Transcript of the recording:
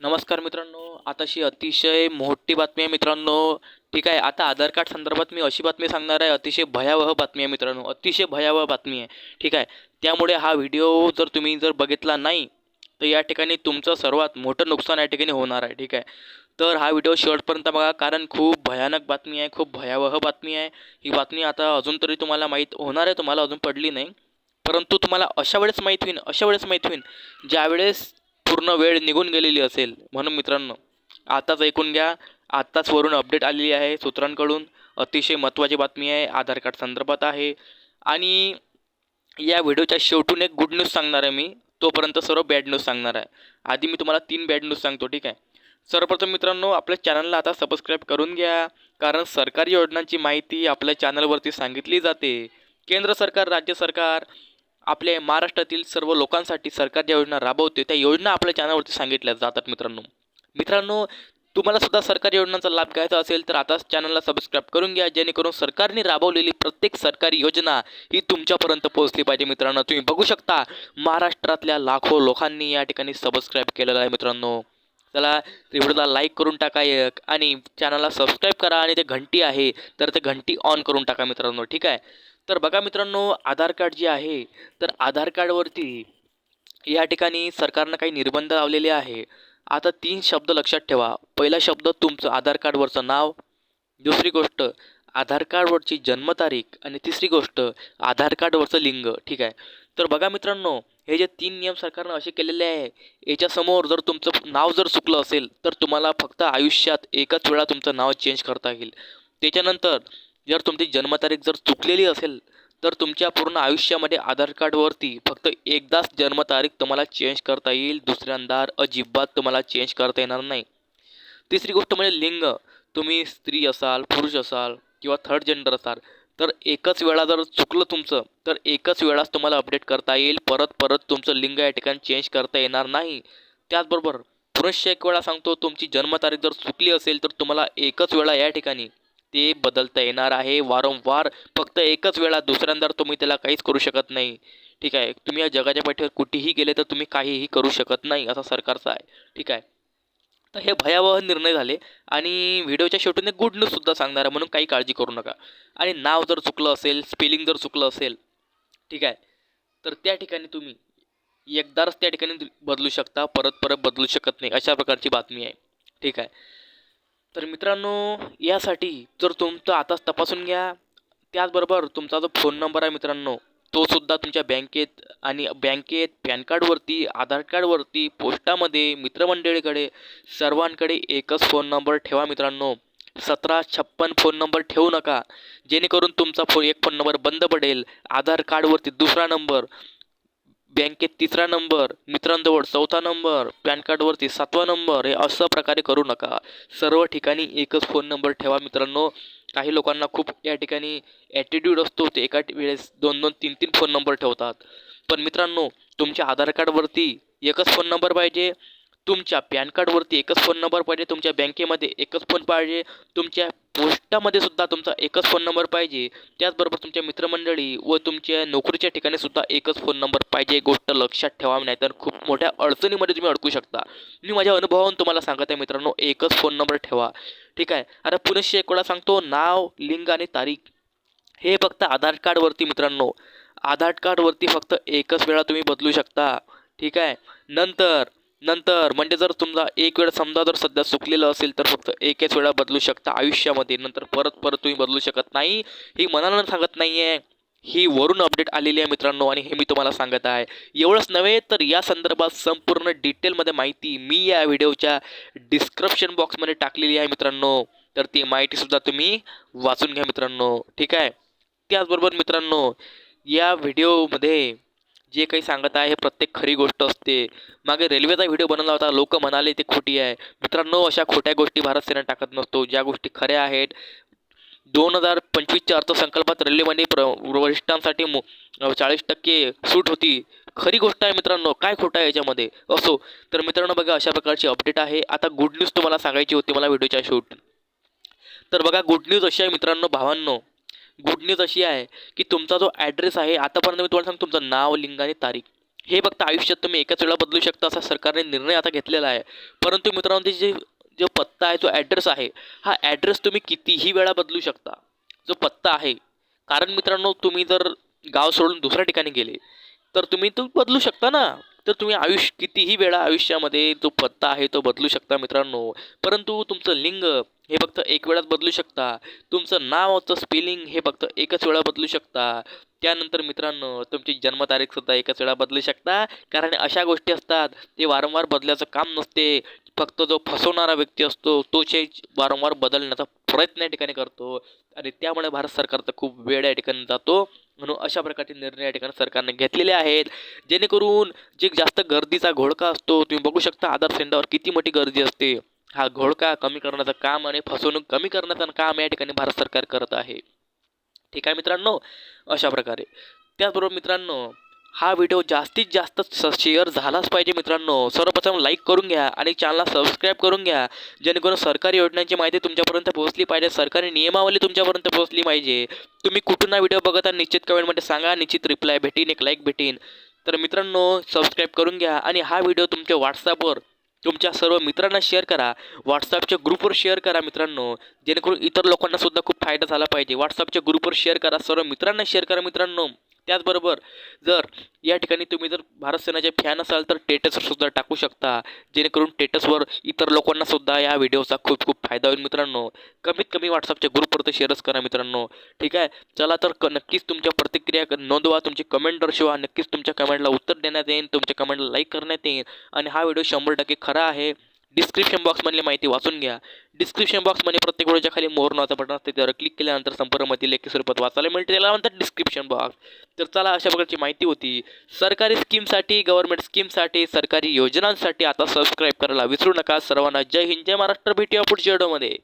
नमस्कार मित्रांनो आताशी अतिशय मोठी बातमी आहे मित्रांनो. ठीक आहे आता आधार कार्ड संदर्भात मी अशी बातमी सांगणार आहे अतिशय भयावह बातमी आहे मित्रांनो अतिशय भयावह बातमी आहे. ठीक आहे त्यामुळे हा व्हिडिओ जर तुम्ही जर बघितला नाही तर या ठिकाणी तुमचं सर्वात मोठं नुकसान या ठिकाणी होणार आहे. ठीक आहे तर हा व्हिडिओ शेवटपर्यंत बघा कारण खूप भयानक बातमी आहे खूप भयावह बातमी आहे. ही बातमी आता अजून तरी तुम्हाला माहीत होणार आहे तुम्हाला अजून पडली नाही. परंतु तुम्हाला अशा वेळेस माहीत होईन अशा वेळेस माहीत होईन ज्यावेळेस पूर्ण वेळ निघून गेलेली असेल. म्हणून मित्रांनो आताच ऐकून घ्या. आत्ताच वरून अपडेट आलेली आहे सूत्रांकडून. अतिशय महत्त्वाची बातमी आहे. आधार कार्ड संदर्भात आहे. आणि या व्हिडिओच्या शेवटून एक गुड न्यूज सांगणार आहे मी. तोपर्यंत सर्व बॅड न्यूज सांगणार आहे. आधी मी तुम्हाला तीन बॅड न्यूज सांगतो ठीक आहे? सर्वप्रथम मित्रांनो आपल्या चॅनलला आता सबस्क्राईब करून घ्या. कारण सरकारी योजनांची माहिती आपल्या चॅनलवरती सांगितली जाते. केंद्र सरकार राज्य सरकार आपल्या महाराष्ट्रातील सर्व लोकांसाठी सरकार ज्या योजना राबवते त्या योजना आपल्या चॅनलवरती सांगितल्या जातात मित्रांनो. मित्रांनो तुम्हाला सुद्धा सरकारी योजनांचा लाभ घ्यायचा असेल तर आताच चॅनलला सबस्क्राईब करून घ्या जेणेकरून सरकारने राबवलेली प्रत्येक सरकारी योजना ही तुमच्यापर्यंत पोहोचली पाहिजे मित्रांनो. तुम्ही बघू शकता महाराष्ट्रातल्या लाखो लोकांनी या ठिकाणी सबस्क्राईब केलेलं आहे मित्रांनो. चला व्हिडिओला लाईक करून टाका एक आणि चॅनलला सबस्क्राईब करा आणि ते घंटी आहे तर ते घंटी ऑन करून टाका मित्रांनो ठीक आहे? तर बघा मित्रांनो आधार कार्ड जे आहे तर आधार कार्डवरती या ठिकाणी सरकारनं काही निर्बंध लावलेले आहे. आता तीन शब्द लक्षात ठेवा. पहिला शब्द तुमचं आधार कार्डवरचं नाव दुसरी गोष्ट आधार कार्डवरची जन्मतारीख आणि तिसरी गोष्ट आधार कार्डवरचं लिंग ठीक आहे? तर बघा मित्रांनो हे जे तीन नियम सरकारनं असे केलेले आहे याच्यासमोर जर तुमचं नाव जर चुकलं असेल तर तुम्हाला फक्त आयुष्यात एकच वेळा तुमचं नाव चेंज करता येईल. त्याच्यानंतर जर तुमची जन्मतारीख जर चुकलेली असेल तर तुमच्या पूर्ण आयुष्यामध्ये आधार कार्डवरती फक्त एकदाच जन्मतारीख तुम्हाला चेंज करता येईल. दुसऱ्यांदा अजिबात तुम्हाला चेंज करता येणार नाही. तिसरी गोष्ट म्हणजे लिंग. तुम्ही स्त्री असाल पुरुष असाल किंवा थर्ड जेंडर असाल तर एकच वेळा जर चुकलं तुमचं तर एकच वेळाच तुम्हाला अपडेट करता येईल. परत परत तुमचं लिंग या ठिकाणी चेंज करता येणार नाही. त्याचबरोबर पुरुष एक वेळा सांगतो तुमची जन्मतारीख जर चुकली असेल तर तुम्हाला एकच वेळा या ठिकाणी ते बदलता येणार आहे. वारंवार फक्त एकच वेळा दुसऱ्यांदा तुम्ही त्याला काहीच करू शकत नाही. ठीक आहे? तुम्ही या जगाच्या पाठीवर कुठेही गेले तर तुम्ही काहीही करू शकत नाही असं सरकारचं आहे. ठीक आहे? तर हे भयावह निर्णय झाले आणि व्हिडिओच्या शेवटून एक गुड न्यूजसुद्धा सांगणार आहे म्हणून काही काळजी करू नका. आणि नाव जर चुकलं असेल स्पेलिंग जर चुकलं असेल ठीक आहे? तर त्या ठिकाणी तुम्ही एकदाच त्या ठिकाणी बदलू शकता परत परत बदलू शकत नाही अशा प्रकारची बातमी आहे. ठीक आहे? तर मित्रांनो यासाठी जर तुमचं आताच तपासून घ्या. त्याचबरोबर तुमचा जो फोन नंबर आहे मित्रांनो तो सुद्धा तुमच्या बँकेत आणि बँकेत पॅन कार्डवरती आधार कार्डवरती पोस्टामध्ये मित्रमंडळीकडे सर्वांकडे एकच फोन नंबर ठेवा मित्रांनो. सतरा छप्पन फोन नंबर ठेवू नका. जेणेकरून तुमचा फोन एक फोन नंबर बंद पडेल. आधार कार्डवरती दुसरा नंबर. बँकेत तिसरा नंबर मित्रांजवळ चौथा नंबर पॅन कार्डवरती सातवा नंबर हे असं प्रकारे करू नका. सर्व ठिकाणी एकच फोन नंबर ठेवा मित्रांनो. काही लोकांना खूप या ठिकाणी ॲटिट्यूड असतो ते एका वेळेस दोन दोन तीन तीन फोन नंबर ठेवतात. पण मित्रांनो तुमच्या आधार कार्डवरती एकच फोन नंबर पाहिजे. तुमच्या पॅन कार्डवरती एकच फोन नंबर पाहिजे तुमच्या बँकेमध्ये एकच फोन पाहिजे तुमच्या पोस्टामध्ये सुद्धा तुमचा एकच फोन नंबर पाहिजे. त्याचबरोबर तुमच्या मित्रमंडळी व तुमच्या नोकरीच्या ठिकाणी सुद्धा एकच फोन नंबर पाहिजे गोष्ट लक्षात ठेवा नाही तर खूप मोठ्या अडचणीमध्ये तुम्ही अडकू शकता. मी माझ्या अनुभवावरून तुम्हाला सांगत आहे मित्रांनो एकच फोन नंबर ठेवा. ठीक आहे? आता पुनश्च एक वेळा सांगतो नाव लिंग आणि तारीख. हे फक्त आधार कार्डवरती मित्रांनो. आधार कार्डवरती फक्त एकच वेळा तुम्ही बदलू शकता. ठीक आहे? नंतर नंतर म्हणजे जर तुमचा एक वेळ समजा जर सध्या चुकलेलं असेल तर फक्त एकच वेळा बदलू शकता आयुष्यामध्ये. नंतर परत परत तुम्ही बदलू शकत नाही. ही मनानं सांगत नाही आहे ही वरून अपडेट आलेली आहे मित्रांनो आणि हे मी तुम्हाला सांगत आहे. एवढंच नव्हे तर या संदर्भात संपूर्ण डिटेलमध्ये माहिती मी या व्हिडिओच्या डिस्क्रिप्शन बॉक्समध्ये टाकलेली आहे मित्रांनो. तर ती माहितीसुद्धा तुम्ही वाचून घ्या मित्रांनो. ठीक आहे? त्याचबरोबर मित्रांनो या व्हिडिओमध्ये जे काही सांगत आहे हे प्रत्येक खरी गोष्ट असते. मागे रेल्वेचा व्हिडिओ बनवला होता लोक म्हणाले ते खोटी आहे. मित्रांनो अशा खोट्या गोष्टी भारत सेना टाकत नसतो. ज्या गोष्टी खऱ्या आहेत दोन हजार पंचवीसच्या अर्थसंकल्पात रेल्वेमध्ये प्र वरिष्ठांसाठी मो चाळीस टक्के सूट होती. खरी गोष्ट आहे मित्रांनो काय खोटं आहे याच्यामध्ये? असो तर मित्रांनो बघा अशा प्रकारची अपडेट आहे. आता गुड न्यूज तुम्हाला सांगायची होती मला व्हिडिओच्या शूट तर बघा गुड न्यूज अशी आहे मित्रांनो भावांनो. गुड न्यूज अशी आहे की तुमचा जो ॲड्रेस आहे आतापर्यंत मी तुम्हाला सांगतो तुमचं नाव लिंग आणि तारीख. हे फक्त आयुष्यात तुम्ही एकाच वेळा बदलू शकता असा सरकारने निर्णय आता घेतलेला आहे. परंतु मित्रांनो ते जे जो पत्ता आहे जो ॲड्रेस आहे हा ॲड्रेस तुम्ही कितीही वेळा बदलू शकता. जो पत्ता आहे कारण मित्रांनो तुम्ही जर गाव सोडून दुसऱ्या ठिकाणी गेले तर तुम्ही तो बदलू शकता ना. तर तुम्ही आयुष्य कितीही वेळा आयुष्यामध्ये जो पत्ता आहे तो बदलू शकता मित्रांनो. परंतु तुमचं लिंग हे फक्त एक वेळाच बदलू शकता. तुमचं नावाचं स्पेलिंग हे फक्त एकच वेळा बदलू शकता. त्यानंतर मित्रांनो तुमची जन्मतारीखसुद्धा एकाच वेळा बदलू शकता. कारण अशा गोष्टी असतात ते वारंवार बदलायचं काम नसते. फक्त जो फसवणारा व्यक्ती असतो तो चेंज वारंवार बदलण्याचा प्रयत्न या ठिकाणी करतो आणि त्यामुळे भारत सरकारचा खूप वेळ या ठिकाणी जातो. म्हणून अशा प्रकारचे निर्णय या ठिकाणी सरकारने घेतलेले आहेत. जेणेकरून जे जास्त गर्दीचा घोळका असतो तुम्ही बघू शकता आधार सेंटरवर किती मोठी गर्दी असते. हा घोळका कमी करण्याचं काम आणि फसवणूक कमी करण्याचं काम या ठिकाणी भारत सरकार करत आहे. ठीक आहे मित्रांनो? अशा प्रकारे. त्याचबरोबर मित्रांनो हा व्हिडिओ जास्तीत जास्त स शेअर झालाच पाहिजे मित्रांनो. सर्वप्रथम लाईक करून घ्या आणि चॅनलला सबस्क्राईब करून घ्या. जेणेकरून सरकारी योजनांची माहिती तुमच्यापर्यंत पोहोचली पाहिजे. सरकारी नियमावली तुमच्यापर्यंत पोहोचली पाहिजे. तुम्ही कुठून हा व्हिडिओ बघत निश्चित कमेंटमध्ये सांगा. निश्चित रिप्लाय भेटीन एक लाईक भेटीन. तर मित्रांनो सबस्क्राईब करून घ्या आणि हा व्हिडिओ तुमच्या व्हॉट्सॲपवर तुमच्या सर्व मित्रांना शेअर करा. व्हॉट्सअपच्या ग्रुपवर शेअर करा मित्रांनो. जेणेकरून इतर लोकांनासुद्धा खूप फायदा झाला पाहिजे. व्हॉट्सअपच्या ग्रुपवर शेअर करा. सर्व मित्रांना शेअर करा मित्रांनो. त्याचबरोबर जर या ठिकाणी तुम्ही जर भारत सेनाचे फॅन असाल तर टेटससुद्धा टाकू शकता. जेणेकरून टेटसवर इतर लोकांनासुद्धा या व्हिडिओचा खूप खूप फायदा होईल मित्रांनो. कमीत कमी व्हॉट्सअपच्या ग्रुपवरती शेअरच करा मित्रांनो. ठीक आहे? चला तर क नक्कीच तुमच्या प्रतिक्रिया नोंदवा. तुमची कमेंट दर्शवा नक्कीच तुमच्या कमेंटला उत्तर देण्यात येईल. तुमच्या कमेंटला लाईक करण्यात येईल. आणि हा व्हिडिओ शंभर टक्के खरा आहे. डिस्क्रिप्शन बॉक्समधली माहिती वाचून घ्या. डिस्क्रिप्शन बॉक्समध्ये प्रत्येक वेळेच्या खाली मोर नावाचं बटन असते त्यावर क्लिक केल्यानंतर संपर्कमधील लेखी स्वरूपात वाचायला मिळते. त्याला म्हणतात डिस्क्रिप्शन बॉक्स तर चला अशा प्रकारची माहिती होती. सरकारी स्कीमसाठी गव्हर्नमेंट स्कीमसाठी सरकारी योजनांसाठी आता सबस्क्राईब करायला विसरू नका. सर्वांना जय हिंद जय महाराष्ट्र. भेटूया पुढच्या व्हिडिओमध्ये